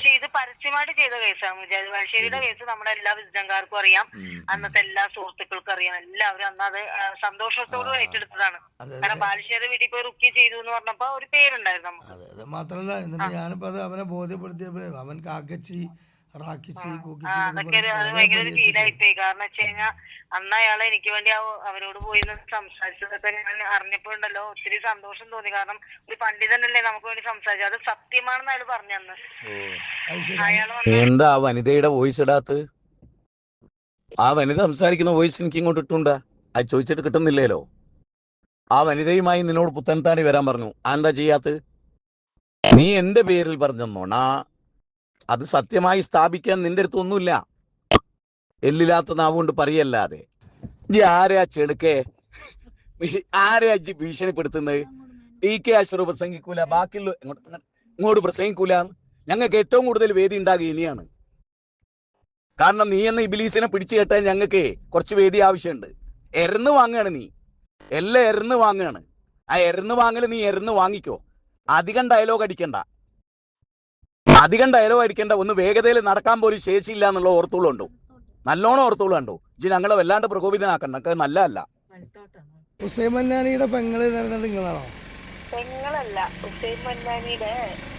പക്ഷെ ഇത് പരസ്യമായിട്ട് ചെയ്ത കേസാണ് മുജാഹിദ് ബാഷീറിന്റെ കേസ് നമ്മുടെ എല്ലാ വിദ്യാംഗാർക്കും അറിയാം. അന്നത്തെ എല്ലാ സുഹൃത്തുക്കൾക്കും അറിയാം. എല്ലാവരും അന്ന് അത് സന്തോഷത്തോട് ഏറ്റെടുത്തതാണ്. കാരണം ബാലുശ്ശേരി വീട്ടിൽ പോയി റുക്കി ചെയ്തു എന്ന് പറഞ്ഞപ്പോ ഒരു പേരുണ്ടായിരുന്നു നമുക്ക്. അതെ അത്. മാത്രല്ല എന്നിട്ട് ഞാനിപ്പോ അത് അവനെ ബോധ്യപ്പെടുത്തിയപ്പോ അവൻ കാക്കച്ചി റാക്കിച്ചി കൂക്കിച്ചി അതൊക്കെ ഒരു അത് ഭയങ്കര ഒരു ഫീലായി പോയി കാരണം വെച്ച് കഴിഞ്ഞാൽ അന്ന് അയാൾ എനിക്ക് വേണ്ടി ആ- അവരോട് പോയി നിന്ന് സംസാരിച്ചതൊക്കെ ഞാൻ അറിഞ്ഞപ്പോ ഉണ്ടല്ലോ ഒത്തിരി സന്തോഷം തോന്നി. കാരണം ഒരു പണ്ഡിതനല്ലേ നമുക്ക് വേണ്ടി സംസാരിച്ചു അത് സത്യമാണെന്ന് അയാൾ പറഞ്ഞു അന്ന്. അയാൾ എന്താ ആ വനിതയുടെ വോയിസ് ഇടാത്ത് ആ വനിത സംസാരിക്കുന്ന വോയിസ് എനിക്ക് ഇങ്ങോട്ട് ഇട്ടുണ്ടാ? അത് ചോദിച്ചിട്ട് കിട്ടുന്നില്ലല്ലോ. ആ വനിതയുമായി നിന്നോട് പുത്തൻ പുത്തൻതാണി വരാൻ പറഞ്ഞു. ആ എന്താ ചെയ്യാത്ത നീ എന്റെ പേരിൽ പറഞ്ഞെന്നോണാ അത് സത്യമായി സ്ഥാപിക്കാൻ നിന്റെ അടുത്ത് എല്ലില്ലാത്ത നാവുകൊണ്ട് പറയല്ലാതെ. ഇജ്ജി ആരെയാ ചെടുക്കേ? ആരെയാ ഇജ്ജി ഭീഷണിപ്പെടുത്തുന്നത്? ടി കെ അശ്വർ പ്രസംഗിക്കൂല ബാക്കിയുള്ള ഇങ്ങോട്ട് പ്രസംഗിക്കൂല. ഞങ്ങൾക്ക് ഏറ്റവും കൂടുതൽ വേദി ഉണ്ടാകുക ഇനിയാണ്. കാരണം നീ എന്ന ഇബിലീസിനെ പിടിച്ചു കെട്ടാൻ ഞങ്ങൾക്ക് കുറച്ച് വേദി ആവശ്യമുണ്ട്. എരന്ന് വാങ്ങുകയാണ് നീ. എല്ലാം എരന്ന് വാങ്ങുകയാണ്. ആ എരന്ന് വാങ്ങൽ നീ എരന്ന് വാങ്ങിക്കോ. അധികം ഡയലോഗ് അടിക്കണ്ട. അധികം ഡയലോഗ് അടിക്കണ്ട. ഒന്ന് വേഗതയിൽ നടക്കാൻ പോലും ശേഷിയില്ല എന്നുള്ള ഓർത്തോളുണ്ടോ നല്ലോണം ഓർത്തോളൂ കണ്ടോ? ജി ഞങ്ങളെ വല്ലാണ്ട് പ്രകോപിതനാക്കണ്ട. ഞങ്ങൾക്ക് നല്ലതല്ല. ഹുസൈൻ മന്നാനിയുടെ പെങ്ങൾ തരണത് നിങ്ങളാണോ? പെങ്ങളല്ല. ഹുസൈൻ മന്നാനിയുടെ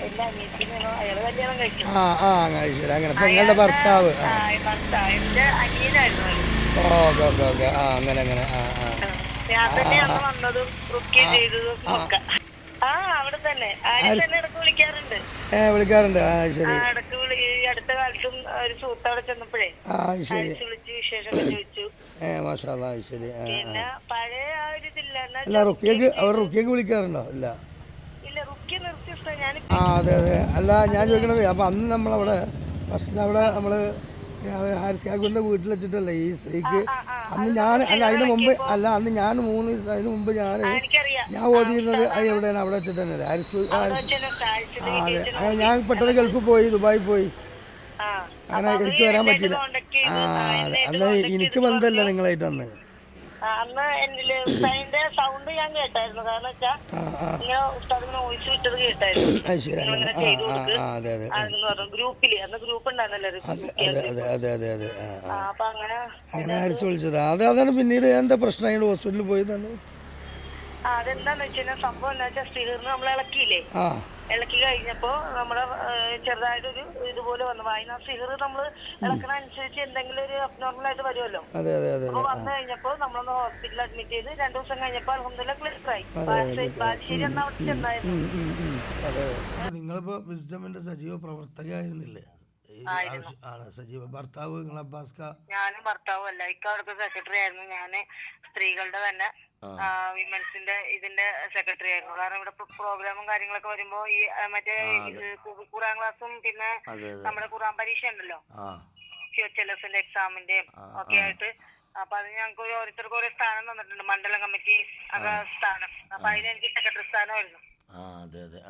എല്ലാ അനിയത്തിനും അയാൾ കല്യാണം കഴിച്ചു. ആ ആ ശരി. അങ്ങനെ പെങ്ങളുടെ ഭർത്താവ്. ആ. ഭർത്താവിന്റെ അനിയനായിരുന്നു അയാൾ. Okay okay okay. ആ അങ്ങനെ അങ്ങനെ. ആ ആ. ഞാൻ തന്നെയാണ് വന്നതും റുക്കി ചെയ്തതും ഒക്കെ. ആ അവിടെ തന്നെ. ആരും തന്നെ ഇടയ്ക്ക് വിളിക്കാറുണ്ട്. ഏ വിളിക്കാറുണ്ട്. ആ ആ ശരി ഇടയ്ക്ക് ഈ ഒരു ചെന്നപ്പോഴേ വിളിച്ച് ചോദിച്ചു. ഏ മാഷാ ശരി. പിന്നെ പഴയ ആ ഒരു ഇതില്ല. എന്നാ അല്ല റുക്കിയക്ക് അവർ റുക്കിയക്ക് വിളിക്കാറുണ്ടോ? ഇല്ല. ഇല്ല റുക്കിയ ഞാൻ ആ അതെ അതെ. അല്ല ഞാൻ ചോദിക്കണത് അപ്പം അന്ന് നമ്മളവിടെ ഫസ്റ്റ് അവിടെ നമ്മൾ ഹാരിസ് കാക്കുവിന്റെ വീട്ടിൽ വെച്ചിട്ടല്ലേ ഈ സ്ത്രീക്ക്? അന്ന് ഞാൻ അല്ല അതിന് മുമ്പ് അല്ല അന്ന് ഞാൻ മൂന്ന് ദിവസം അതിന് മുമ്പ് ഞാൻ ഞാൻ ഓതിയിരുന്നത് അത് എവിടെയാണ്? അവിടെ വെച്ചിട്ട് തന്നെ ഹാരിസ് ഹാരിസ് ആ അതെ. അങ്ങനെ ഞാൻ പെട്ടെന്ന് ഗൾഫിൽ പോയി ദുബായി പോയി. അങ്ങനെ എനിക്ക് വരാൻ പറ്റില്ല ആ അന്ന് എനിക്ക് ബന്ധമല്ല നിങ്ങളായിട്ട് അന്ന് ആ, അന്ന് എന്റെ ഉസ്താദിന്റെ സൗണ്ട് ഞാൻ കേട്ടായിരുന്നു. കാരണം വെച്ചാ ആ ആ. ഇങ്ങനെ ഉസ്താദിങ്ങനെ വോയിസ് വിട്ടത് കേട്ടായിരുന്നു. അത് ശരി അങ്ങനെ. ഗ്രൂപ്പിൽ. അന്ന് ഗ്രൂപ്പ് ഉണ്ടായിരുന്നല്ലോ അപ്പൊ അങ്ങനെ വിളിച്ചത്? അത് അതാണ് പിന്നീട് എന്താ പ്രശ്നം? ഹോസ്പിറ്റലിൽ പോയി തന്നെ? അതെന്താന്ന് വെച്ചാൽ സംഭവം എന്താ വെച്ചാൽ സ്ത്രീകർന്ന് നമ്മൾ ഇളക്കിയില്ലേ? ഇളക്കി കഴിഞ്ഞപ്പോ നമ്മുടെ ഏഹ്, ചെറുതായിട്ടൊരു ഇതുപോലെ വന്നു. വായന സിഹർ നമ്മൾ ഇളക്കണ അനുസരിച്ച് എന്തെങ്കിലും ഒരു അബ്നോർമൽ ആയിട്ട് വരുമല്ലോ. അതെ അതെ അതെ അപ്പൊ വന്നു കഴിഞ്ഞപ്പോ നമ്മളൊന്ന് ഹോസ്പിറ്റലിൽ അഡ്മിറ്റ് ചെയ്ത് രണ്ടു ദിവസം കഴിഞ്ഞപ്പോ അലഹമ്മദില്ല ക്ലിയർ ആയി ബാലുശ്ശേരി എന്ന അവിടെ ചെന്നായിരുന്നു. നിങ്ങളിപ്പോ വിസ്ഡമിന്റെ സജീവ പ്രവർത്തകയായിരുന്നില്ലേ? ആണ് സജീവ ഭർത്താവ് നിങ്ങൾ അബ്ബാസ്ക? ഞാനും ഭർത്താവും അല്ല ഇക്ക അവിടുത്തെ സെക്രട്ടറി ആയിരുന്നു. ഞാൻ സ്ത്രീകളുടെ തന്നെ വിമൻസിന്റെ ഇതിന്റെ സെക്രട്ടറി ആയിരുന്നു. കാരണം ഇവിടെ പ്രോഗ്രാമും കാര്യങ്ങളൊക്കെ വരുമ്പോ ഈ മറ്റേ ഖുറാൻ ക്ലാസ്സും പിന്നെ നമ്മുടെ ഖുറാൻ പരീക്ഷ ഉണ്ടല്ലോ. ആ. ഫ്യൂച്ചർലെസിന്റെ എക്സാമിന്റെയും ഒക്കെ ആയിട്ട്. അപ്പൊ അത് ഞങ്ങൾക്ക് ഒരു ഓരോരുത്തർക്ക് ഓരോ സ്ഥാനം തന്നിട്ടുണ്ട്. മണ്ഡലം കമ്മിറ്റി ഒക്കെ സ്ഥാനം. അപ്പൊ അതിന് എനിക്ക് സെക്രട്ടറി സ്ഥാനമായിരുന്നു.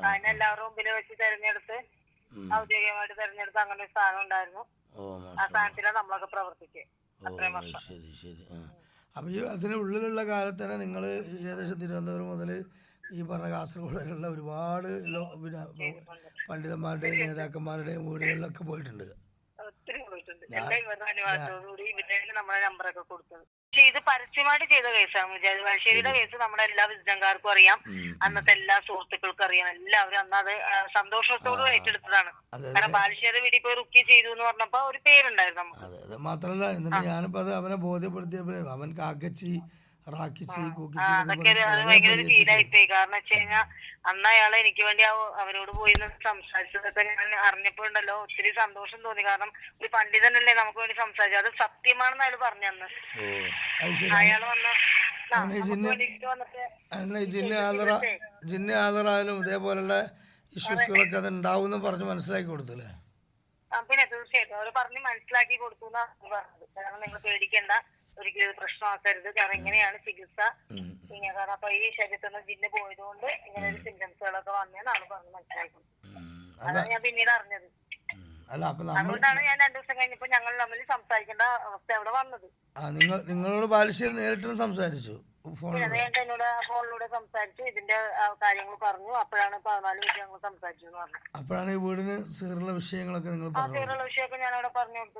അതിനെല്ലാവരും മുമ്പിൽ വെച്ച് തെരഞ്ഞെടുത്ത് ഔദ്യോഗികമായിട്ട് തെരഞ്ഞെടുത്ത് അങ്ങനെ ഒരു സ്ഥാനം ഉണ്ടായിരുന്നു. ആ സ്ഥാനത്തിലാണ് നമ്മളൊക്കെ പ്രവർത്തിച്ചത് അത്രയും വർഷം. ശരി ശരി. ആ ഈ ഈ അതിനുള്ളിലുള്ള കാലത്ത് തന്നെ നിങ്ങൾ ഏകദേശം തിരുവനന്തപുരം മുതൽ ഈ പറഞ്ഞ കാസർഗോഡ് വരെയുള്ള ഒരുപാട് ലോ- പിന്നെ പണ്ഡിതന്മാരുടെയും നേതാക്കന്മാരുടെയും വീടുകളിലൊക്കെ പോയിട്ടുണ്ട്. ഒത്തിരി പക്ഷെ ഇത് പരസ്യമായിട്ട് ചെയ്ത കേസാണ് മുജാഹിദ് ബാലുശ്ശേരിയുടെ കേസ് നമ്മുടെ എല്ലാ വിദ്യാംഗാർക്കും അറിയാം. അന്നത്തെ എല്ലാ സുഹൃത്തുക്കൾക്കും അറിയാം. എല്ലാവരും അന്ന് അത് സന്തോഷത്തോട് ഏറ്റെടുത്തതാണ്. കാരണം ബാലുശ്ശേരി വീട്ടിൽ പോയി റുക്കി ചെയ്തു എന്ന് പറഞ്ഞപ്പോ ഒരു പേരുണ്ടായിരുന്നു നമുക്ക്. മാത്രല്ല എന്നിട്ട് ഞാനിപ്പോ അത് അവനെ ബോധ്യപ്പെടുത്തിയപ്പോ അവൻ കാക്കച്ചി റാക്കിച്ചി കൂക്കിച്ചി അതൊക്കെ ഒരു അത് ഭയങ്കര ഒരു ഫീലായിപ്പോയി കാരണം വെച്ച് കഴിഞ്ഞാൽ അന്ന് അയാളെ എനിക്ക് വേണ്ടി ആ- അവരോട് പോയി സംസാരിച്ചതൊക്കെ ഞാൻ അറിഞ്ഞപ്പോഴുണ്ടല്ലോ ഒത്തിരി സന്തോഷം തോന്നി. കാരണം ഒരു പണ്ഡിതനല്ലേ നമുക്ക് വേണ്ടി സംസാരിച്ചു അത് സത്യമാണെന്ന് അയാൾ പറഞ്ഞു അന്ന്. അയാൾ വന്ന് ജിന്ന ആദറ ജിന്ന ആദറായാലും ഇതേപോലുള്ള ഇഷ്യൂസുകളൊക്കെ അത് ഉണ്ടാവും പറഞ്ഞ് മനസ്സിലാക്കി കൊടുത്തില്ലേ? പിന്നെ തീർച്ചയായിട്ടും. അവർ പറഞ്ഞ് മനസ്സിലാക്കി കൊടുത്തു പറഞ്ഞത്. കാരണം നിങ്ങൾ പേടിക്കേണ്ട. ഒരിക്കലും ഇത് പ്രശ്നമാക്കരുത് കാരണം ഇങ്ങനെയാണ് ചികിത്സ. ഇങ്ങനെ കാരണം അപ്പൊ ഈ ശരീരത്തിൽ നിന്ന് ജിന്ന് പോയതുകൊണ്ട് ഇങ്ങനെ ഒരു സിംറ്റംസുകളൊക്കെ വന്നതെന്നാണ് പറഞ്ഞ് മനസ്സിലാക്കുന്നത്. അതാണ് ഞാൻ പിന്നീട് അറിഞ്ഞത്. ഉം. അല്ല അപ്പൊ നമ്മൾ അതുകൊണ്ടാണ് ഞാൻ രണ്ടു ദിവസം കഴിഞ്ഞപ്പോ ഞങ്ങൾ തമ്മിൽ സംസാരിക്കേണ്ട അവസ്ഥ അവിടെ വന്നത്. ആ നിങ്ങൾ നിങ്ങളോട് ബാലുശ്ശേരി നേരിട്ട് സംസാരിച്ചു. ഫോണിലൂടെ. സംസാരിച്ചു ഇതിന്റെ കാര്യങ്ങൾ പറഞ്ഞു. അപ്പോഴാണ് പതിനാല് മിനിറ്റ് ഞങ്ങൾ സംസാരിച്ചു എന്ന് പറഞ്ഞു. അപ്പോഴാണ് ഈ വീടിന് സീറുള്ള വിഷയങ്ങളൊക്കെ നിങ്ങൾ വിഷയമൊക്കെ ഞാൻ അവിടെ പറഞ്ഞു കൊടുത്തു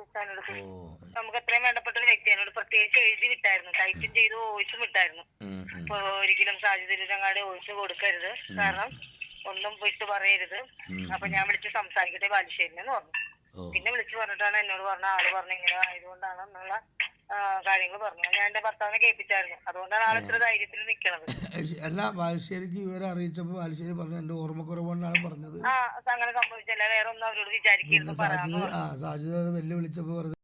നമുക്ക് എത്രയും വേണ്ടപ്പെട്ട ഒരു വ്യക്തി എന്നോട് പ്രത്യേകിച്ച് എഴുതി വിട്ടായിരുന്നു. ടൈപ്പും ചെയ്ത് വോയിസും വിട്ടായിരുന്നു. ഒരിക്കലും സാഹചര്യങ്ങാട് വോയിസ് കൊടുക്കരുത്. കാരണം ഒന്നും വിട്ടു പറയരുത്. അപ്പൊ ഞാൻ വിളിച്ച് സംസാരിക്കട്ടെ ബാലുശ്ശേരിന്ന് പറഞ്ഞു. പിന്നെ വിളിച്ചു പറഞ്ഞിട്ടാണ് എന്നോട് പറഞ്ഞ ആൾ പറഞ്ഞു ഇങ്ങനെ ആയതുകൊണ്ടാണ് എന്നുള്ള കാര്യങ്ങൾ പറഞ്ഞു. ഞാൻ എന്റെ ഭർത്താവിനെ കേൾപ്പിച്ചായിരുന്നു. അതുകൊണ്ടാണ് ആൾ ഇത്ര ധൈര്യത്തിൽ നിൽക്കണത് എല്ലാ ബാലുശ്ശേരിക്ക് ഇവരെ അറിയിച്ചപ്പോൾ ബാലുശ്ശേരി പറഞ്ഞു എന്റെ ഓർമ്മക്കുറവുകൊണ്ടാണ് പറഞ്ഞത്. ആ അങ്ങനെ സംഭവിച്ചല്ല. വേറെ ഒന്നും അവരോട് വിചാരിക്കരുത് സാജിദ് ആ സാജിദ് വെല്ലുവിളിച്ചപ്പോൾ പറഞ്ഞു